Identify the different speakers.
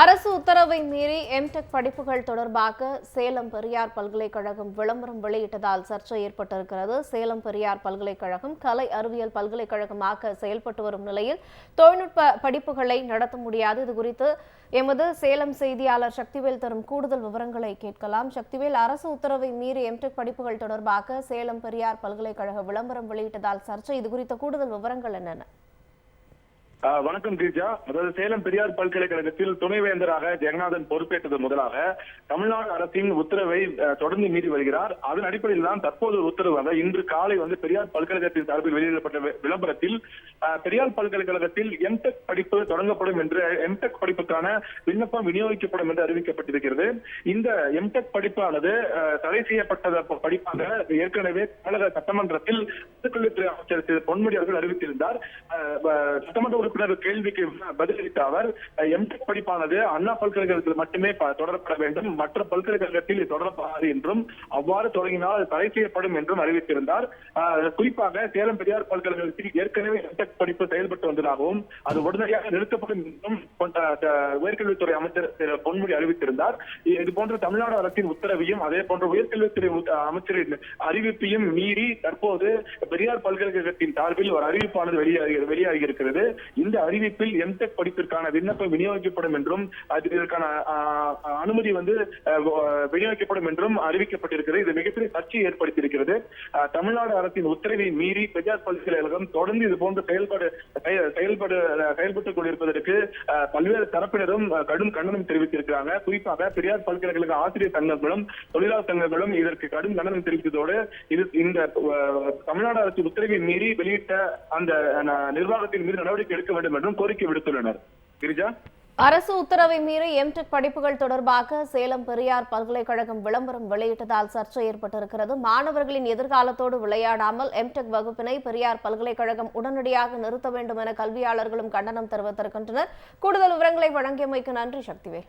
Speaker 1: அரசு உத்தரவை மீறி எம்டெக் படிப்புகள் தொடர்பாக சேலம் பெரியார் பல்கலைக்கழகம் விளம்பரம் வெளியிட்டதால் சர்ச்சை ஏற்பட்டிருக்கிறது. சேலம் பெரியார் பல்கலைக்கழகம் கலை அறிவியல் பல்கலைக்கழகமாக செயல்பட்டு வரும் நிலையில் தொழில்நுட்ப படிப்புகளை நடத்த முடியாது. இது குறித்து எமது சேலம் செய்தியாளர் சக்திவேல் தரும் கூடுதல் விவரங்களை கேட்கலாம். சக்திவேல் அரசு உத்தரவை மீறி எம்டெக் படிப்புகள் தொடர்பாக சேலம் பெரியார் பல்கலைக்கழக விளம்பரம் வெளியிட்டதால் சர்ச்சை. இது குறித்த கூடுதல் விவரங்கள் என்னென்ன?
Speaker 2: வணக்கம் கிரிஜா. அதாவது சேலம் பெரியார் பல்கலைக்கழகத்தில் துணைவேந்தராக ஜெகநாதன் பொறுப்பேற்றது முதலாக தமிழ்நாடு அரசின் உத்தரவை தொடர்ந்து மீறி வருகிறார். அதன் அடிப்படையில் தான் தற்போது உத்தரவு உத்தரவாக இன்று காலை வந்து பெரியார் பல்கலைக்கழகத்தின் சார்பில் வெளியிடப்பட்ட விளம்பரத்தில் பெரியார் பல்கலைக்கழகத்தில் எம்டெக் படிப்பு தொடங்கப்படும் என்று எம்டெக் படிப்புக்கான விண்ணப்பம் விநியோகிக்கப்படும் என்று அறிவிக்கப்பட்டிருக்கிறது. இந்த எம்டெக் படிப்பானது தடை செய்யப்பட்ட படிப்பாக ஏற்கனவே தமிழக சட்டமன்றத்தில் பொதுக்கல்வித்துறை அமைச்சர் திரு பொன்முடி அவர்கள் அறிவித்திருந்தார். சட்டமன்ற உறுப்பினர் உறுப்பினர் கேள்விக்கு பதிலளித்த அவர் எம்டெக் படிப்பானது அண்ணா பல்கலைக்கழகத்தில் மட்டுமே தொடரப்பட வேண்டும். மற்ற பல்கலைக்கழகத்தில் தொடரப்படாது என்றும் அவ்வாறு தொடங்கினால் அது தடை செய்யப்படும் என்றும் அறிவித்திருந்தார். குறிப்பாக சேலம் பெரியார் பல்கலைக்கழகத்தில் ஏற்கனவே எம்டெக் படிப்பு செயல்பட்டு வந்ததாகவும் அது உடனடியாக நிறுத்தப்படும் என்றும் உயர்கல்வித்துறை அமைச்சர் திரு பொன்முடி அறிவித்திருந்தார். இது போன்ற தமிழ்நாடு அரசின் உத்தரவையும் அதே போன்ற உயர்கல்வித்துறை அமைச்சரின் அறிவிப்பையும் மீறி தற்போது பெரியார் பல்கலைக்கழகத்தின் சார்பில் ஒரு அறிவிப்பானது வெளியாகி வெளியாகி இருக்கிறது இந்த அறிவிப்பில் எம்டெக் படிப்பிற்கான விண்ணப்பம் விநியோகிக்கப்படும் என்றும் அது இதற்கான அனுமதி வந்து விநியோகிக்கப்படும் என்றும் அறிவிக்கப்பட்டிருக்கிறது. இது மிகப்பெரிய சர்ச்சையை ஏற்படுத்தியிருக்கிறது. தமிழ்நாடு அரசின் உத்தரவை மீறி பெஜார் பல்கலைக்கழகம் தொடர்ந்து இது போன்ற செயல்பாடு செயல்பாடு செயல்பட்டுக் கொண்டிருப்பதற்கு பல்வேறு தரப்பினரும் கடும் கண்டனம் தெரிவித்திருக்கிறாங்க. குறிப்பாக பெரியார் பல்கலைக்கழக ஆசிரியர் சங்கங்களும் தொழிலாளர் சங்கங்களும் இதற்கு கடும் கண்டனம் தெரிவித்ததோடு இது இந்த தமிழ்நாடு அரசு உத்தரவை மீறி வெளியிட்ட அந்த அஹ், நிர்வாகத்தின் மீது நடவடிக்கை எடுக்க வேண்டும் என்றும் கோரிக்கை விடுத்துள்ளனர். கிரிஜா?
Speaker 1: அரசு உத்தரவை மீறி எம்டெக் படிப்புகள் தொடர்பாக சேலம் பெரியார் பல்கலைக்கழகம் விளம்பரம் வெளியிட்டதால் சர்ச்சை ஏற்பட்டிருக்கிறது. மாணவர்களின் எதிர்காலத்தோடு விளையாடாமல் எம்டெக் வகுப்பினை பெரியார் பல்கலைக்கழகம் உடனடியாக நிறுத்த வேண்டும் என கல்வியாளர்களும் கண்டனம் தெரிவித்திருக்கின்றனர். கூடுதல் விவரங்களை வழங்கியமைக்கு நன்றி சக்திவேல்.